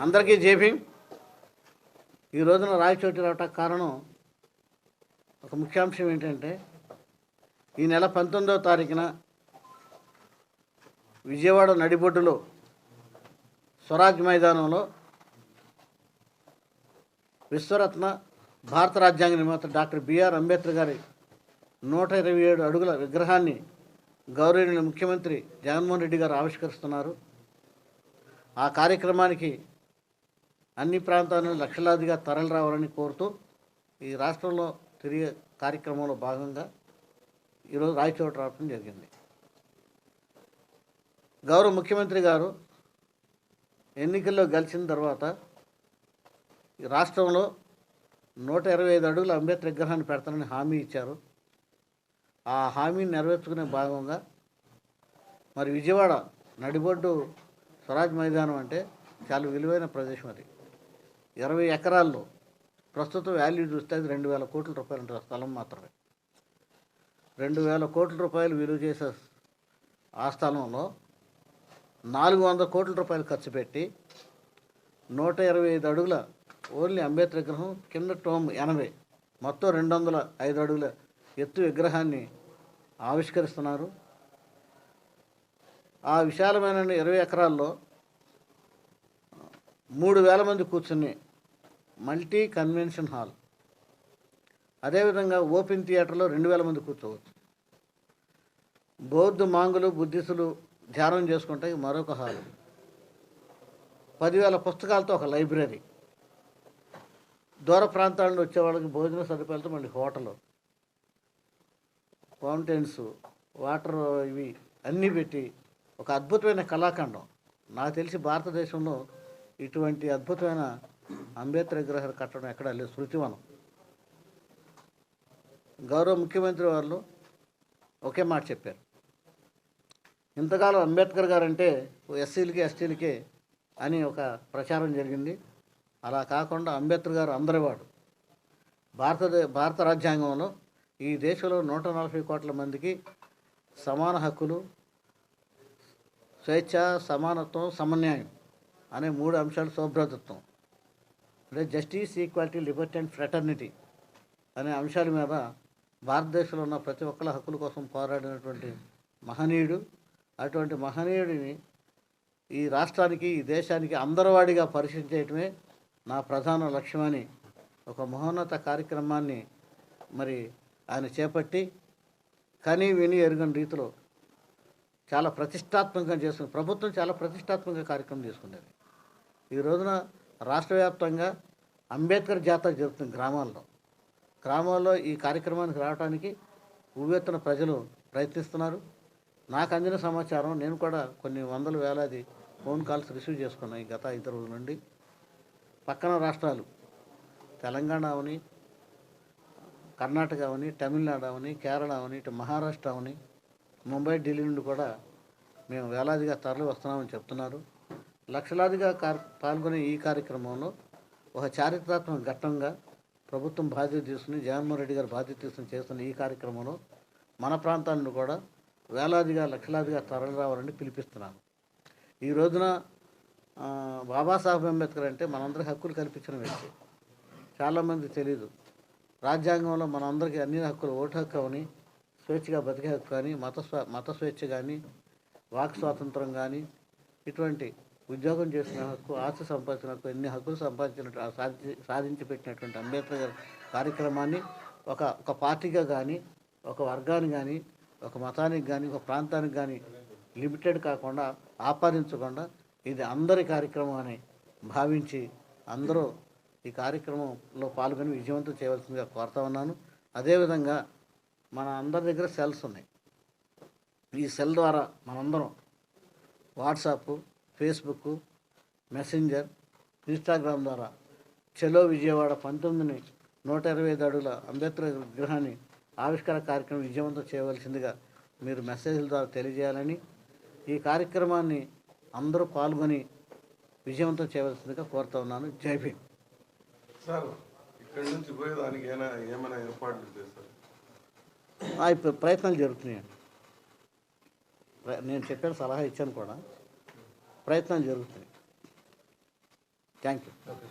అందరికీ జేబీ ఈ రోజున రాయచోటి రావటానికి కారణం ఒక ముఖ్యాంశం ఏంటంటే ఈ నెల పంతొమ్మిదవ తారీఖున విజయవాడ నడిబొడ్డులో స్వరాజ్ మైదానంలో విశ్వరత్న భారత రాజ్యాంగ నిర్మాత డాక్టర్ బిఆర్ అంబేద్కర్ గారి నూట ఇరవై ఏడు అడుగుల విగ్రహాన్ని గౌరవనీయులు ముఖ్యమంత్రి జగన్మోహన్ రెడ్డి గారు ఆవిష్కరిస్తున్నారు. ఆ కార్యక్రమానికి అన్ని ప్రాంతాలను లక్షలాదిగా తరలి రావాలని కోరుతూ ఈ రాష్ట్రంలో తిరిగే కార్యక్రమంలో భాగంగా ఈరోజు రాయచోట రావడం జరిగింది. గౌరవ ముఖ్యమంత్రి గారు ఎన్నికల్లో గెలిచిన తర్వాత ఈ రాష్ట్రంలో నూట ఇరవై ఐదు అడుగుల అంబేద్కర్ విగ్రహాన్ని పెడతానని హామీ ఇచ్చారు. ఆ హామీని నెరవేర్చుకునే భాగంగా మరి విజయవాడ నడిబొడ్డు స్వరాజ్ మైదానం అంటే చాలా విలువైన ప్రదేశం అది. ఇరవై ఎకరాల్లో ప్రస్తుతం వాల్యూ చూస్తే అది రెండు వేల కోట్ల రూపాయలు ఉంటుంది స్థలం మాత్రమే. రెండు వేల కోట్ల రూపాయలు విలువ చేసే ఆ స్థలంలో నాలుగు వందల కోట్ల రూపాయలు ఖర్చు పెట్టి నూట ఇరవై ఐదు అడుగుల ఓన్లీ అంబేద్కర్ విగ్రహం కింద టోమ్ ఎనభై మొత్తం రెండు వందల ఐదు అడుగుల ఎత్తు విగ్రహాన్ని ఆవిష్కరిస్తున్నారు. ఆ విశాలమైన ఇరవై ఎకరాల్లో మూడు వేల మంది కూర్చుని మల్టీ కన్వెన్షన్ హాల్. అదేవిధంగా ఓపెన్ థియేటర్లో రెండు వేల మంది కూర్చోవచ్చు. బౌద్ధ మాంగులు బుద్ధిస్టులు ధ్యానం చేసుకుంటే మరొక హాల్. పదివేల పుస్తకాలతో ఒక లైబ్రరీ. దూర ప్రాంతాల నుండి వచ్చే వాళ్ళకి భోజన సదుపాయాలతో మళ్ళీ హోటల్. ఫౌంటైన్స్ వాటర్ ఇవి అన్నీ పెట్టి ఒక అద్భుతమైన కళాఖండం. నాకు తెలిసి భారతదేశంలో ఇటువంటి అద్భుతమైన అంబేద్కర్ విగ్రహాలు కట్టడం ఎక్కడా లేదు. శృతివనం. గౌరవ ముఖ్యమంత్రి వాళ్ళు ఒకే మాట చెప్పారు. ఇంతకాలం అంబేద్కర్ గారు అంటే ఎస్సీలకి ఎస్టీలకి అని ఒక ప్రచారం జరిగింది. అలా కాకుండా అంబేద్కర్ గారు అందరివాడు. భారతదే భారత రాజ్యాంగంలో ఈ దేశంలో నూట నలభై కోట్ల మందికి సమాన హక్కులు స్వేచ్ఛ సమానత్వం సమన్యాయం. అనే మూడు అంశాలు సౌభ్రతత్వం. అంటే justice equality liberty and fraternity అనే అంశాల మీద భారతదేశంలో ఉన్న ప్రతి ఒక్కళ్ళ హక్కుల కోసం పోరాడినటువంటి మహనీయుడు. అటువంటి మహనీయుడిని ఈ రాష్ట్రానికి ఈ దేశానికి అందరవాడిగా పరిచయం చేయటమే నా ప్రధాన లక్ష్యమని ఒక మహోన్నత కార్యక్రమాన్ని మరి ఆయన చేపట్టి కని విని ఎరుగని రీతిలో చాలా ప్రతిష్టాత్మకంగా చేసుకుని ప్రభుత్వం చాలా ప్రతిష్టాత్మక కార్యక్రమం చేసుకునేది. ఈ రోజున రాష్ట్ర వ్యాప్తంగా అంబేద్కర్ జాతర జరుగుతుంది గ్రామాల్లో. గ్రామాల్లో ఈ కార్యక్రమానికి రావడానికి ఉవ్వెత్తున ప్రజలు ప్రయత్నిస్తున్నారు. నాకు అందిన సమాచారం నేను కూడా కొన్ని వందల వేలాది ఫోన్ కాల్స్ రిసీవ్ చేసుకున్నాను ఈ గత ఐదు రోజుల నుండి. పక్కన రాష్ట్రాలు తెలంగాణ అవని కర్ణాటక అవని తమిళనాడు అవని కేరళ అవని ఇటు మహారాష్ట్ర అవని ముంబై ఢిల్లీ నుండి కూడా మేము వేలాదిగా తరలి వస్తున్నామని చెప్తున్నారు. లక్షలాదిగా పాల్గొనే ఈ కార్యక్రమంలో ఒక చారిత్రాత్మక ఘట్టంగా ప్రభుత్వం బాధ్యత తీసుకుని జగన్మోహన్ రెడ్డి గారు బాధ్యత తీసుకుని చేస్తున్న ఈ కార్యక్రమంలో మన ప్రాంతాలను కూడా వేలాదిగా లక్షలాదిగా తరలి రావాలని పిలిపిస్తున్నాను. ఈ రోజున బాబాసాహెబ్ అంబేద్కర్ అంటే మనందరికీ హక్కులు కల్పించిన వ్యక్తి. చాలామంది తెలియదు రాజ్యాంగంలో మనందరికీ అన్ని హక్కులు ఓటు హక్కు అవని స్వేచ్ఛగా బతికే హక్కు కానీ మత స్వా మత స్వేచ్ఛ కానీ వాక్ స్వాతంత్రం కానీ ఇటువంటి ఉద్యోగం చేసిన హక్కు ఆస్తి సంపాదించిన హక్కు ఎన్ని హక్కులు సంపాదించినట్టు సాధించి సాధించి పెట్టినటువంటి అంబేద్కర్ గారి కార్యక్రమాన్ని ఒక ఒక పార్టీగా కానీ ఒక వర్గానికి కానీ ఒక మతానికి కానీ ఒక ప్రాంతానికి కానీ లిమిటెడ్ కాకుండా ఆపాదించకుండా ఇది అందరి కార్యక్రమం అని భావించి అందరూ ఈ కార్యక్రమంలో పాల్గొని విజయవంతం చేయవలసిందిగా కోరుతా ఉన్నాను. అదేవిధంగా మన అందరి దగ్గర సెల్స్ ఉన్నాయి. ఈ సెల్ ద్వారా మనందరం వాట్సాప్ ఫేస్బుక్ మెసెంజర్ ఇన్స్టాగ్రామ్ ద్వారా చెలో విజయవాడ పంతొమ్మిదిని నూట ఇరవై ఐదు అడుగుల అంబేద్కర్ విగ్రహాన్ని ఆవిష్కార కార్యక్రమం విజయవంతం చేయవలసిందిగా మీరు మెసేజ్ల ద్వారా తెలియజేయాలని ఈ కార్యక్రమాన్ని అందరూ పాల్గొని విజయవంతం చేయవలసిందిగా కోరుతా ఉన్నాను. జై భీమ్. సార్ ఇక్కడి నుంచి పోయేదానికి ఏమైనా ఏమైనా ఏర్పాట్లు చేస్తారు ప్రయత్నాలు జరుగుతున్నాయండి. నేను చెప్పాను సలహా ఇచ్చాను కూడా. ప్రయత్నాలు జరుగుతున్నాయి థ్యాంక్ యూ. ఓకే.